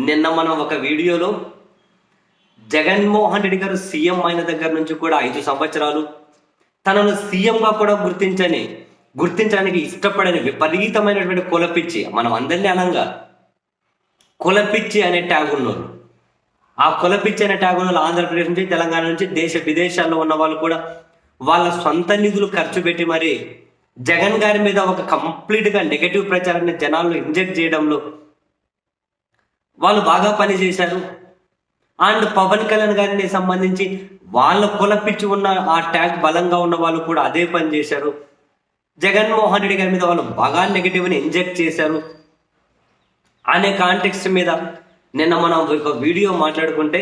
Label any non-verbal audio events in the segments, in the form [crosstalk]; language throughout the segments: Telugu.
నిన్న మనం ఒక వీడియోలో జగన్మోహన్ రెడ్డి గారు సీఎం అయిన దగ్గర నుంచి కూడా ఐదు సంవత్సరాలు తనను సీఎంగా కూడా గుర్తించని గుర్తించడానికి ఇష్టపడని విపరీతమైనటువంటి కులపిచ్చి మనం అందరినీ అనంగా కులపిచ్చి అనే ట్యాగ్ ఉన్నారు ఆ కులపిచ్చి అనే ట్యాగ్ ఉన్నోళ్ళు ఆంధ్రప్రదేశ్ నుంచి తెలంగాణ నుంచి దేశ విదేశాల్లో ఉన్న వాళ్ళు కూడా వాళ్ళ సొంత నిధులు ఖర్చు పెట్టి మరి జగన్ గారి మీద ఒక కంప్లీట్గా నెగటివ్ ప్రచారాన్ని జనాల్లో ఇంజెక్ట్ చేయడంలో వాళ్ళు బాగా పనిచేశారు అండ్ పవన్ కళ్యాణ్ గారిని సంబంధించి వాళ్ళ కులపిచ్చి ఉన్న ఆ ట్యాగ్ బలంగా ఉన్న వాళ్ళు కూడా అదే పని చేశారు. జగన్మోహన్ రెడ్డి గారి మీద వాళ్ళు బాగా నెగిటివ్ని ఇంజెక్ట్ చేశారు. అనే కాంటెక్స్ట్ మీద నిన్న మనం ఒక వీడియో మాట్లాడుకుంటే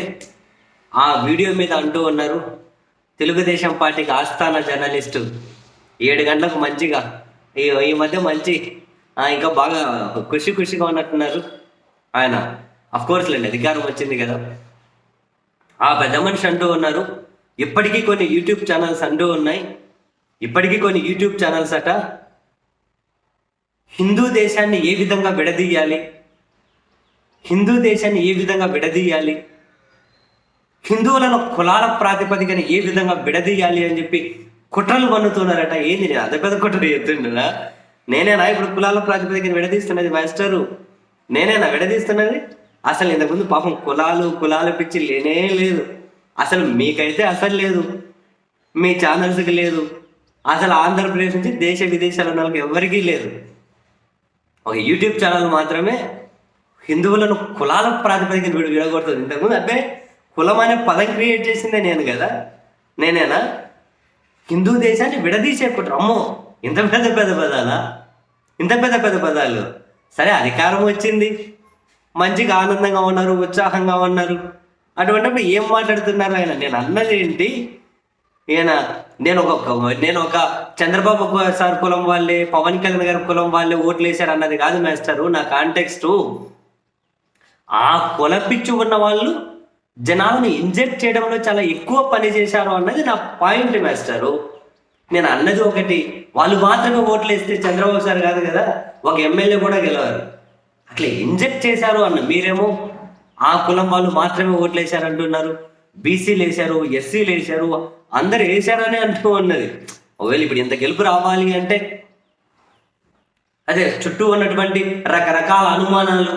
ఆ వీడియో మీద అంటూ ఉన్నారు తెలుగుదేశం పార్టీకి ఆస్థాన జర్నలిస్టు ఏడు గంటలకు మంచిగా ఈ ఈ మధ్య మంచి ఇంకా బాగా ఖుషి ఖుషిగా ఉన్నట్టున్నారు ఆయన. కోర్స్ లేండి అధికారం వచ్చింది కదా. ఆ పెద్ద మనిషి అంటూ ఉన్నారు. ఇప్పటికీ కొన్ని యూట్యూబ్ ఛానల్స్ అంటూ ఉన్నాయి. ఇప్పటికీ కొన్ని యూట్యూబ్ ఛానల్స్ అట. హిందూ దేశాన్ని ఏ విధంగా విడదీయాలి? హిందూ దేశాన్ని ఏ విధంగా విడదీయాలి? హిందువులను కులాల ప్రాతిపదికన ఏ విధంగా విడదీయాలి అని చెప్పి కుట్రలు పన్నుతున్నారట ఏంది నేను అంత పెద్ద కుట్ర చెప్తుండనా? నేనేనా ఇప్పుడు కులాల ప్రాతిపదికన విడదీస్తున్నది మాస్టరు? నేనేనా విడదీస్తున్నది? అసలు ఇంతకుముందు పాపం కులాలు కులాల పిచ్చి లేనే లేదు. అసలు మీకైతే అసలు లేదు. మీ ఛానల్స్కి లేదు. అసలు ఆంధ్రప్రదేశ్ నుంచి దేశ విదేశాల ఉన్న వాళ్ళకి ఎవరికీ లేదు. ఒక యూట్యూబ్ ఛానల్ మాత్రమే హిందువులను కులాల ప్రాతిపదికన వీడు విడగొడుతుంది. ఇంతకుముందు అబ్బే కులం అనే పదం క్రియేట్ చేసిందే నేను కదా. నేనేనా? హిందూ దేశాన్ని విడదీసే అమ్మో ఇంత పెద్ద పెద్ద పదాలా? ఇంత పెద్ద పెద్ద పదాలు. సరే అధికారం వచ్చింది. మంచిగా ఆనందంగా ఉన్నారు ఉత్సాహంగా ఉన్నారు. అటువంటిప్పుడు ఏం మాట్లాడుతున్నారు ఆయన? నేను అన్నది ఏంటి? ఈయన నేను ఒక నేను ఒక చంద్రబాబు సార్ కులం వాళ్ళే పవన్ కళ్యాణ్ గారి కులం వాళ్ళే ఓట్లు వేశారు అన్నది కాదు మాస్టరు నా కాంటెక్స్ట్. ఆ కులపిచ్చి ఉన్న వాళ్ళు జనాలను ఇంజెక్ట్ చేయడంలో చాలా ఎక్కువ పని చేశారు అన్నది నా పాయింట్ మాస్టరు. నేను అన్నది ఒకటి వాళ్ళు మాత్రమే ఓట్లు వేస్తే చంద్రబాబు సార్ కాదు కదా ఒక ఎమ్మెల్యే కూడా గెలవరు అట్లా ఇంజెక్ట్ చేశారు అన్న మీరేమో ఆ కులం వాళ్ళు మాత్రమే ఓట్లేశారు అంటున్నారు బీసీలు వేశారు ఎస్సీలు వేశారు అందరు వేశారని అంటూ ఉన్నది. ఒకవేళ ఇప్పుడు ఇంత గెలుపు రావాలి అంటే అదే చుట్టూ ఉన్నటువంటి రకరకాల అనుమానాలు.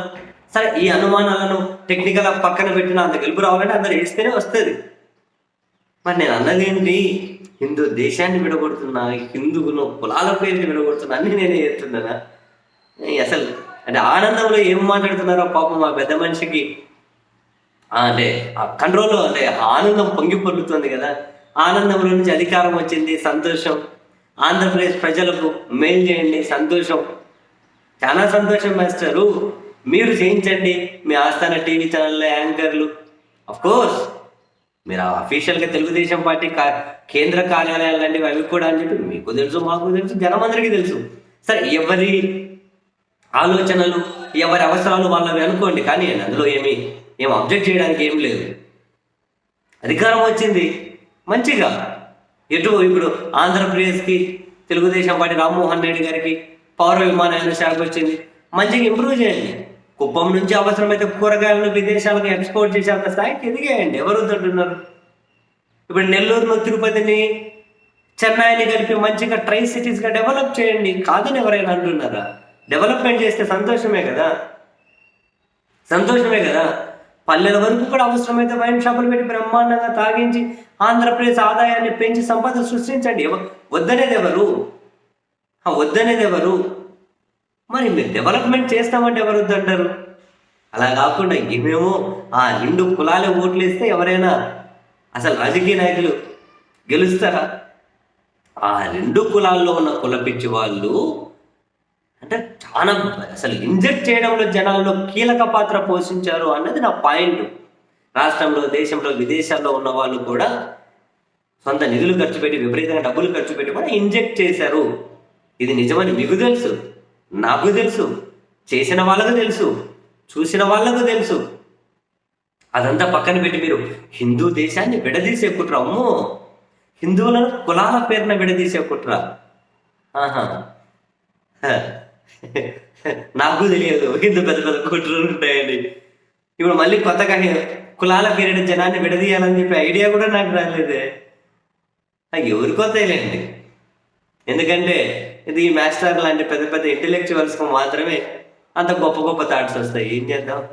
సరే ఈ అనుమానాలను టెక్నికల్ పక్కన పెట్టిన అంత గెలుపు రావాలంటే అందరు వేస్తేనే వస్తుంది. మరి నేను అన్నది ఏంటి? హిందూ దేశాన్ని విడగొడుతున్నా హిందువును కులాల పేరుని విడగొడుతున్నా అన్ని నేనే చేస్తున్నానా? అసలు అంటే ఆనందంలో ఏం మాట్లాడుతున్నారో పాపం మా పెద్ద మనిషికి? అదే అంటే ఆ కంట్రోల్ అంటే ఆనందం పొంగి పొర్లుతుంది కదా. ఆనందంలో నుంచి అధికారం వచ్చింది సంతోషం. ఆంధ్రప్రదేశ్ ప్రజలకు మేలు చేయండి సంతోషం. చాలా సంతోషం మాస్టరు. మీరు చేయించండి. మీ ఆస్థాన టీవీ ఛానల్ యాంకర్లు. అఫ్ కోర్స్ మీరు అఫీషియల్గా తెలుగుదేశం పార్టీ కా- కేంద్ర కార్యాలయాలు లాంటివి అవి కూడా అని చెప్పి మీకు తెలుసు మాకు తెలుసు జనమందరికీ తెలుసు. సరే ఎవరి ఆలోచనలు ఎవరి అవసరాలు వాళ్ళవి అనుకోండి కానీ అందులో ఏమి ఏం అబ్జెక్ట్ చేయడానికి ఏం లేదు. అధికారం వచ్చింది మంచిగా. ఎటు ఇప్పుడు ఆంధ్రప్రదేశ్కి తెలుగుదేశం పార్టీ రామ్మోహన్ రెడ్డి గారికి పౌర విమానయాన శాఖ వచ్చింది. మంచిగా ఇంప్రూవ్ చేయండి. కుప్పం నుంచి అవసరమైతే కూరగాయలను విదేశాలకు ఎక్స్పోర్ట్ చేసేంత స్థాయికి ఎదిగేయండి. ఎవరు వద్దంటున్నారు? ఇప్పుడు నెల్లూరును తిరుపతిని చెన్నైని కలిపి మంచిగా ట్రై సిటీస్గా డెవలప్ చేయండి. కాదని ఎవరైనా అంటున్నారా? డెవలప్మెంట్ చేస్తే సంతోషమే కదా? సంతోషమే కదా? పల్లెల వరకు కూడా అవసరమైతే వైన్ షాపులు పెట్టి బ్రహ్మాండంగా తాగించి ఆంధ్రప్రదేశ్ ఆదాయాన్ని పెంచి సంపద సృష్టించండి. వద్దనేది ఎవరు? వద్దనేది ఎవరు? మరి మీరు డెవలప్మెంట్ చేస్తామంటే ఎవరు వద్దంటారు? అలా కాకుండా ఏమేమో ఆ రెండు కులాలే ఓట్లేస్తే ఎవరైనా అసలు రాజకీయ నాయకులు గెలుస్తారా? ఆ రెండు కులాల్లో ఉన్న కుల పిచ్చి వాళ్ళు అంటే చాలా అసలు ఇంజెక్ట్ చేయడంలో జనాల్లో కీలక పాత్ర పోషించారు అన్నది నా పాయింట్. రాష్ట్రంలో దేశంలో విదేశాల్లో ఉన్న వాళ్ళు కూడా సొంత నిధులు ఖర్చు పెట్టి విపరీతంగా డబ్బులు ఖర్చు పెట్టి కూడా ఇంజెక్ట్ చేశారు. ఇది నిజమని మీకు తెలుసు నాకు తెలుసు చేసిన వాళ్ళకు తెలుసు చూసిన వాళ్ళకు తెలుసు. అదంతా పక్కన పెట్టి మీరు హిందూ దేశాన్ని విడదీసే కుట్ర అమ్మో! హిందువులను కులాల పేరున విడదీసే కుట్ర. ఆహా. [laughs] నాకు తెలియదు. ఇంత పెద్ద పెద్ద కుట్రలు ఉంటాయని ఇప్పుడు మళ్ళీ కొత్తగా కులాల పేరిట జనాన్ని విడదీయాలని చెప్పి ఐడియా కూడా నాకు రాలేదే. ఎవరి ఎవరికో ఎందుకంటే ఇది ఈ మాస్టర్ లాంటి పెద్ద పెద్ద ఇంటెలెక్చువల్స్ మాత్రమే అంత గొప్ప గొప్ప థాట్స్ వస్తాయి. ఏం చేద్దాం?